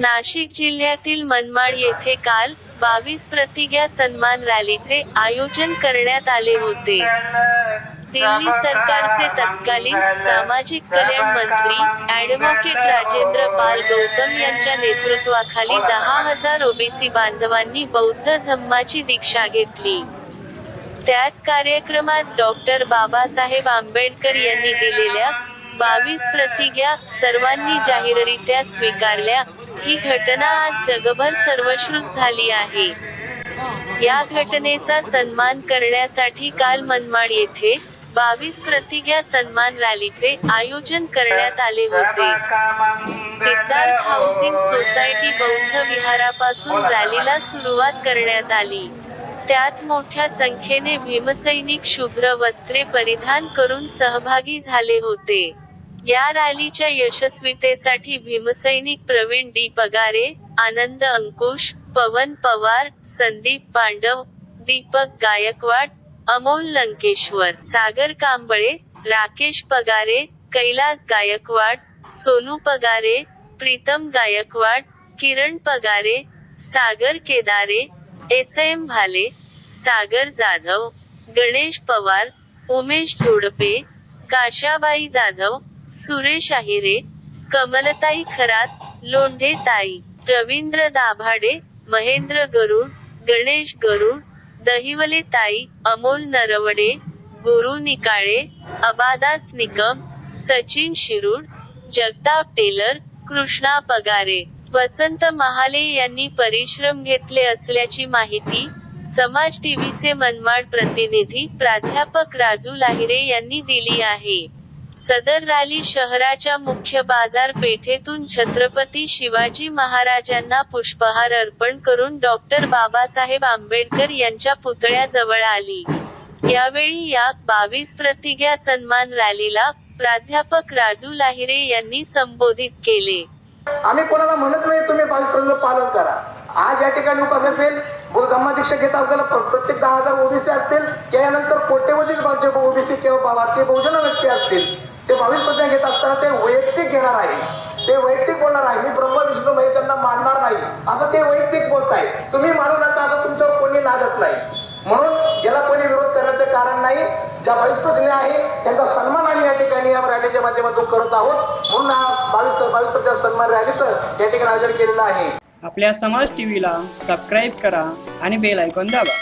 नाशिक जिल्ह्यातील मनमाड येथे काल बावीस प्रतिज्ञा सन्मान रॅलीचे आयोजन करण्यात आले होते. दिल्ली सरकारचे तत्कालीन सामाजिक कल्याण मंत्री ॲडव्होकेट राजेंद्र पाल गौतम यांच्या नेतृत्वाखाली दहा हजार ओबीसी बांधवांनी बौद्ध धम्माची दीक्षा घेतली. त्याच कार्यक्रमात डॉक्टर बाबासाहेब आंबेडकर यांनी दिलेल्या बावीस प्रतिज्ञा सर्वांनी जाहीररित्या स्वीकारल्या. ही घटना आज जगभर सर्वश्रुत झाली आहे. या घटनेचा सन्मान करण्यासाठी काल मनमाड येथे बावीस प्रतिज्ञा सन्मान रॅलीचे आयोजन करण्यात आले होते. सिद्धार्थ हाऊसिंग सोसायटी बौद्ध विहारापासून रॅलीला सुरुवात करण्यात आली. त्यात मोठ्या संख्येने भीमसैनिक शुभ्र वस्त्रे परिधान करून सहभागी झाले होते. या रॅलीच्या यशस्वीतेसाठी भीमसैनिक Pravin D. Pagare Anand Ankush Pawan Pawar Sandeep Pandav Deepak Gaikwad Amol Lankeshwar Sagar Kamble Rakesh Pagare Kailas Gaikwad Sonu Pagare Pritam Gaikwad Kiran Pagare Sagar Kedare S. M. Bhale Sagar Jadhav Ganesh Pawar Umesh Zodpe Kashabai Jadhav Suresh Ahire Kamaltai Kharat Londhe tai Ravindra Dabhade Mahendra गरुड गणेश गरुड दहिवले ताई Amol Narwade Guru Nikale Abadas Nikam Sachin Shirud Jagtap teller Krishna Pagare. Vasant Mahale यांनी परिश्रम घेतले असल्याची माहिती समाज टीव्हीचे मनमाड प्रतिनिधी प्राध्यापक राजू लाहिरे यांनी दिली आहे. सदर रॅली शहराच्या मुख्य बाजारपेठेतून छत्रपती शिवाजी महाराजांना पुष्पहार अर्पण करून डॉक्टर बाबासाहेब आंबेडकर यांच्या पुतळ्याजवळ आली. यावेळी या बावीस प्रतिज्ञा सन्मान रॅलीला प्राध्यापक राजू लाहिरे यांनी संबोधित केले. आम्ही कोणाला म्हणत नाही तुम्ही बावीस पालन करा. आज या ठिकाणी उपास असेल व धम्मादीक्षा घेत असताना प्रत्येक दहा हजार ओबीसी असतील त्यानंतर कोट्यवधील कोट्यवधी ओबीसी किंवा भारतीय बहुजन व्यक्ती असतील ते बावीस प्रतिज्ञा घेत असताना ते वैयक्तिक घेणार आहे. ते वैयक्तिक बोलणार आहे. मी ब्रह्म विष्णू महेश त्यांना मानणार नाही. असं ते वैयक्तिक बोलत आहे तुम्ही मानू नका असं तुमच्यावर कोणी लादत नाही. म्हणून याला कोणी विरोध करण्याचं कारण नाही. ज्या बावीस प्रतिज्ञा आहे त्यांचा सन्मान रॅलीच्या माध्यमातून करत आहोत. म्हणून हा बावीस बावीस प्रतिज्ञा सन्मान रॅलीचं या ठिकाणी आयोजन केलेलं आहे. आपल्या समाज टीव्हीला सबस्क्राईब करा आणि बेल ऐकून दाबा.